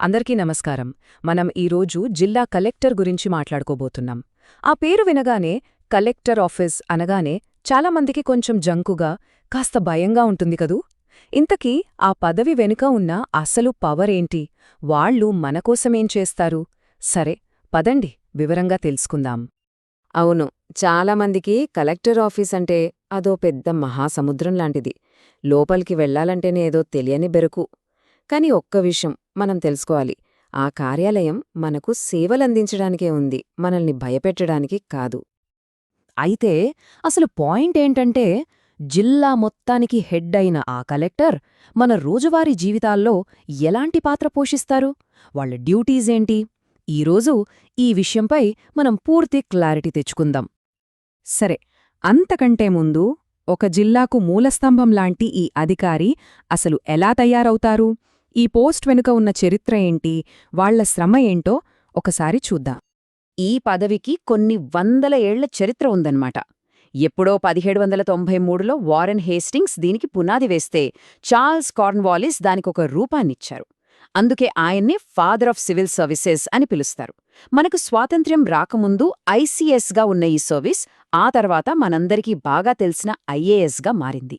అందరికీ నమస్కారం. మనం ఈరోజు జిల్లా కలెక్టర్ గురించి మాట్లాడుకోబోతున్నాం. ఆ పేరు వినగానే కలెక్టర్ ఆఫీస్ అనగానే చాలామందికి కొంచెం జంకుగా కాస్త భయంగా ఉంటుంది కదూ? ఇంతకీ ఆ పదవి వెనుక ఉన్న అసలు పవర్ ఏంటి? వాళ్ళు మనకోసమేం చేస్తారు? సరే పదండి వివరంగా తెలుసుకుందాం. అవును చాలామందికి కలెక్టర్ ఆఫీస్ అంటే అదో పెద్ద మహాసముద్రం లాంటిది. లోపలికి వెళ్ళాలంటేనే ఏదో తెలియని బెరుకు. కాని ఒక్క విషయం మనం తెలుసుకోవాలి. ఆ కార్యాలయం మనకు సేవలందించడానికే ఉంది. మనల్ని భయపెట్టడానికి కాదు. అయితే అసలు పాయింట్ ఏంటంటే జిల్లా మొత్తానికి హెడ్ అయిన ఆ కలెక్టర్ మన రోజువారీ జీవితాల్లో ఎలాంటి పాత్ర పోషిస్తారు? వాళ్ళ డ్యూటీసేంటి ఈరోజు ఈ విషయంపై మనం పూర్తి క్లారిటీ తెచ్చుకుందాం. సరే అంతకంటే ముందు ఒక జిల్లాకు మూలస్తంభం లాంటి ఈ అధికారి అసలు ఎలా తయారవుతారు? ఈ పోస్ట్ వెనుక ఉన్న చరిత్ర ఏంటి? వాళ్ళ శ్రమ ఏంటో ఒకసారి చూద్దాం. ఈ పదవికి కొన్ని వందల ఏళ్ళ చరిత్ర ఉందన్నమాట. ఎప్పుడో పదిహేడు వందల తొంభై మూడులో వారెన్ హేస్టింగ్స్ దీనికి పునాది వేస్తే చార్ల్స్ కార్న్వాలిస్ దానికొక రూపాన్నిచ్చారు. అందుకే ఆయన్ని ఫాదర్ ఆఫ్ సివిల్ సర్వీసెస్ అని పిలుస్తారు. మనకు స్వాతంత్ర్యం రాకముందు ఐసీఎస్గా ఉన్న ఈ సర్వీస్ ఆ తర్వాత మనందరికీ బాగా తెలిసిన ఐఏఎస్గా మారింది.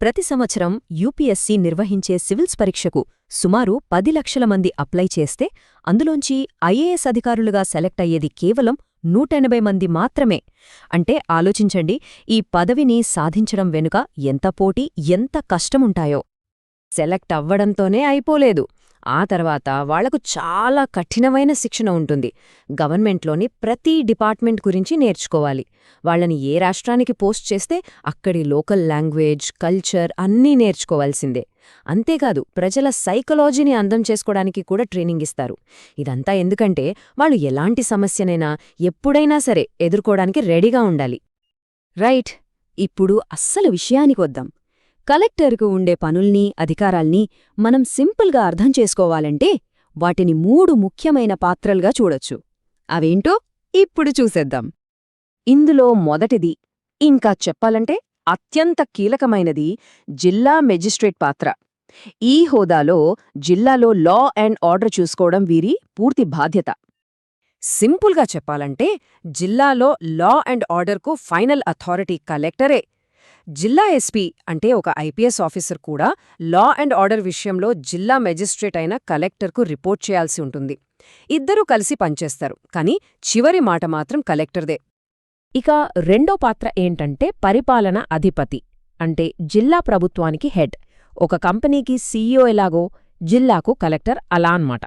ప్రతి సంవత్సరం యూపీఎస్సీ నిర్వహించే సివిల్స్ పరీక్షకు సుమారు పది లక్షల మంది అప్లై చేస్తే అందులోంచి ఐఏఎస్ అధికారులుగా సెలెక్ట్ అయ్యేది కేవలం నూటెనభై మంది మాత్రమే. అంటే ఆలోచించండి ఈ పదవిని సాధించడం వెనుక ఎంత పోటీ ఎంత కష్టముంటాయో. సెలెక్ట్ అవ్వడంతోనే అయిపోలేదు. ఆ తర్వాత వాళ్ళకు చాలా కఠినమైన శిక్షణ ఉంటుంది. గవర్నమెంట్లోని ప్రతి డిపార్ట్మెంట్ గురించి నేర్చుకోవాలి. వాళ్ళని ఏ రాష్ట్రానికి పోస్ట్ చేస్తే అక్కడి లోకల్ లాంగ్వేజ్ కల్చర్ అన్నీ నేర్చుకోవాల్సిందే. అంతేకాదు ప్రజల సైకలాజీని అందం చేసుకోవడానికి కూడా ట్రైనింగ్ ఇస్తారు. ఇదంతా ఎందుకంటే వాళ్ళు ఎలాంటి సమస్యనైనా ఎప్పుడైనా సరే ఎదుర్కోవడానికి రెడీగా ఉండాలి. రైట్ ఇప్పుడు అస్సలు విషయానికొద్దాం కలెక్టర్కు ఉండే పనుల్ని అధికారాల్ని మనం సింపుల్గా అర్థం చేసుకోవాలంటే వాటిని మూడు ముఖ్యమైన పాత్రలుగా చూడొచ్చు. అవేంటో ఇప్పుడు చూసేద్దాం. ఇందులో మొదటిది ఇంకా చెప్పాలంటే అత్యంత కీలకమైనది జిల్లా మెజిస్ట్రేట్ పాత్ర. ఈ హోదాలో జిల్లాలో లా అండ్ ఆర్డర్ చూసుకోవడం వీరి పూర్తి బాధ్యత. సింపుల్గా చెప్పాలంటే జిల్లాలో లా అండ్ ఆర్డర్కు ఫైనల్ అథారిటీ కలెక్టరే జిల్లా ఎస్పీ అంటే ఒక ఐపీఎస్ ఆఫీసర్ కూడా లా అండ్ ఆర్డర్ విషయంలో జిల్లా మెజిస్ట్రేట్ అయిన కలెక్టర్కు రిపోర్ట్ చేయాల్సి ఉంటుంది. ఇద్దరూ కలిసి పనిచేస్తారు కానీ చివరి మాట మాత్రం కలెక్టర్దే. ఇక రెండో పాత్ర ఏంటంటే పరిపాలన అధిపతి అంటే జిల్లా ప్రభుత్వానికి హెడ్. ఒక కంపెనీకి సీఈఓ ఎలాగో జిల్లాకు కలెక్టర్ అలా అన్నమాట.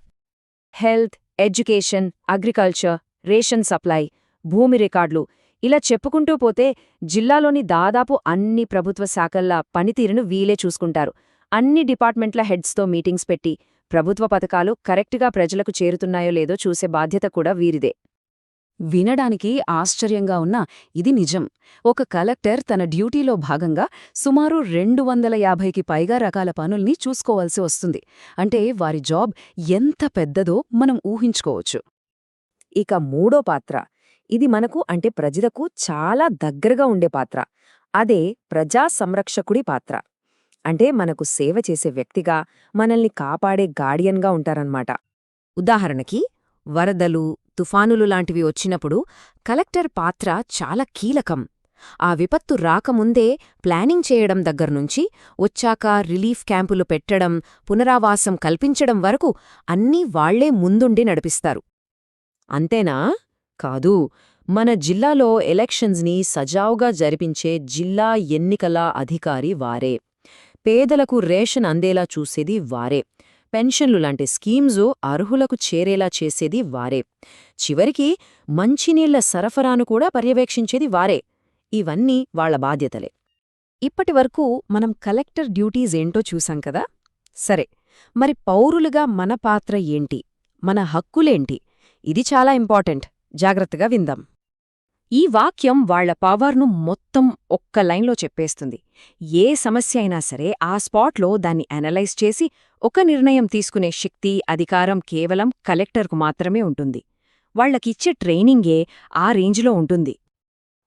Health education agriculture ration supply భూమి రికార్డులు ఇలా చెప్పుకుంటూ పోతే జిల్లాలోని దాదాపు అన్ని ప్రభుత్వ శాఖల్లా పనితీరును వీలే చూసుకుంటారు. అన్ని డిపార్ట్మెంట్ల హెడ్స్తో మీటింగ్స్ పెట్టి ప్రభుత్వ పథకాలు కరెక్ట్గా ప్రజలకు చేరుతున్నాయో లేదో చూసే బాధ్యత కూడా వీరిదే. వినడానికి ఆశ్చర్యంగా ఉన్నా ఇది నిజం. ఒక కలెక్టర్ తన డ్యూటీలో భాగంగా సుమారు రెండు వందల యాభైకి పైగా రకాల పనుల్ని చూసుకోవాల్సి వస్తుంది. అంటే వారి జాబ్ ఎంత పెద్దదో మనం ఊహించుకోవచ్చు. ఇక మూడో పాత్ర. ఇది మనకు అంటే ప్రజలకు చాలా దగ్గరగా ఉండే పాత్ర. అదే ప్రజా సంరక్షకుడి పాత్ర. అంటే మనకు సేవ చేసే వ్యక్తిగా మనల్ని కాపాడే గార్డియన్గా ఉంటారన్నమాట. ఉదాహరణకి వరదలు తుఫానులు లాంటివి వచ్చినప్పుడు కలెక్టర్ పాత్ర చాలా కీలకం. ఆ విపత్తు రాకముందే ప్లానింగ్ చేయడం దగ్గర్నుంచి వచ్చాక రిలీఫ్ క్యాంపులు పెట్టడం పునరావాసం కల్పించడం వరకు అన్నీ వాళ్ళే ముందుండి నడిపిస్తారు. అంతేనా? కాదు మన జిల్లాలో ఎలక్షన్స్ని సజావుగా జరిపించే జిల్లా ఎన్నికల అధికారి వారే. పేదలకు రేషన్ అందేలా చూసేది వారే. పెన్షన్లు లాంటి స్కీమ్స్ అర్హులకు చేరేలా చేసేది వారే. చివరికి మంచినీళ్ళ సరఫరాను కూడా పర్యవేక్షించేది వారే. ఇవన్నీ వాళ్ళ బాధ్యతలే. ఇప్పటివరకు మనం కలెక్టర్ డ్యూటీస్ ఏంటో చూసాం కదా? సరే మరి పౌరులుగా మన పాత్ర ఏంటి? మన హక్కులేంటి? ఇది చాలా ఇంపార్టెంట్. జాగ్రత్తగా విందాం. ఈ వాక్యం వాళ్ళ పవర్ను మొత్తం ఒక్క లైన్లో చెప్పేస్తుంది. ఏ సమస్య అయినా సరే ఆ స్పాట్లో దాన్ని అనలైజ్ చేసి ఒక నిర్ణయం తీసుకునే శక్తి అధికారం కేవలం కలెక్టర్కు మాత్రమే ఉంటుంది. వాళ్ళకిచ్చే ట్రైనింగే ఆ రేంజ్లో ఉంటుంది.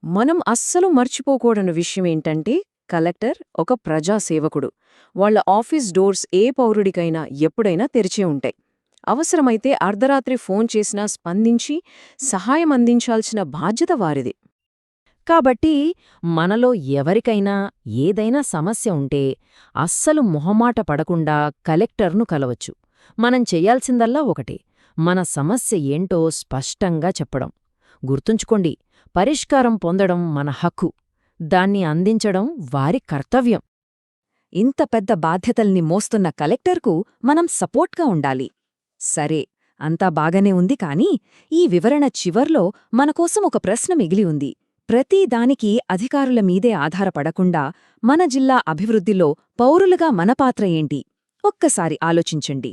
మనం అస్సలు మర్చిపోకూడని విషయమేంటంటే కలెక్టర్ ఒక ప్రజాసేవకుడు. వాళ్ళ ఆఫీస్ డోర్స్ ఏ పౌరుడికైనా ఎప్పుడైనా తెరిచే ఉంటాయి. అవసరమైతే అర్ధరాత్రి ఫోన్ చేసినా స్పందించి సహాయం అందించాల్సిన బాధ్యత వారిది. కాబట్టి మనలో ఎవరికైనా ఏదైనా సమస్య ఉంటే అస్సలు మొహమాట పడకుండా కలెక్టర్ను కలవచ్చు. మనం చెయ్యాల్సిందల్లా ఒకటే. మన సమస్య ఏంటో స్పష్టంగా చెప్పడం. గుర్తుంచుకోండి పరిష్కారం పొందడం మన హక్కు. దాన్ని అందించడం వారి కర్తవ్యం. ఇంత పెద్ద బాధ్యతల్ని మోస్తున్న కలెక్టర్కు మనం సపోర్ట్గా ఉండాలి. సరే అంతా బాగానే ఉంది కానీ ఈ వివరణ చివర్లో మనకోసం ఒక ప్రశ్న మిగిలి ఉంది. ప్రతి దానికి అధికారుల మీదే ఆధారపడకుండా మన జిల్లా అభివృద్ధిలో పౌరులుగా మన పాత్ర ఏంటి? ఒక్కసారి ఆలోచించండి.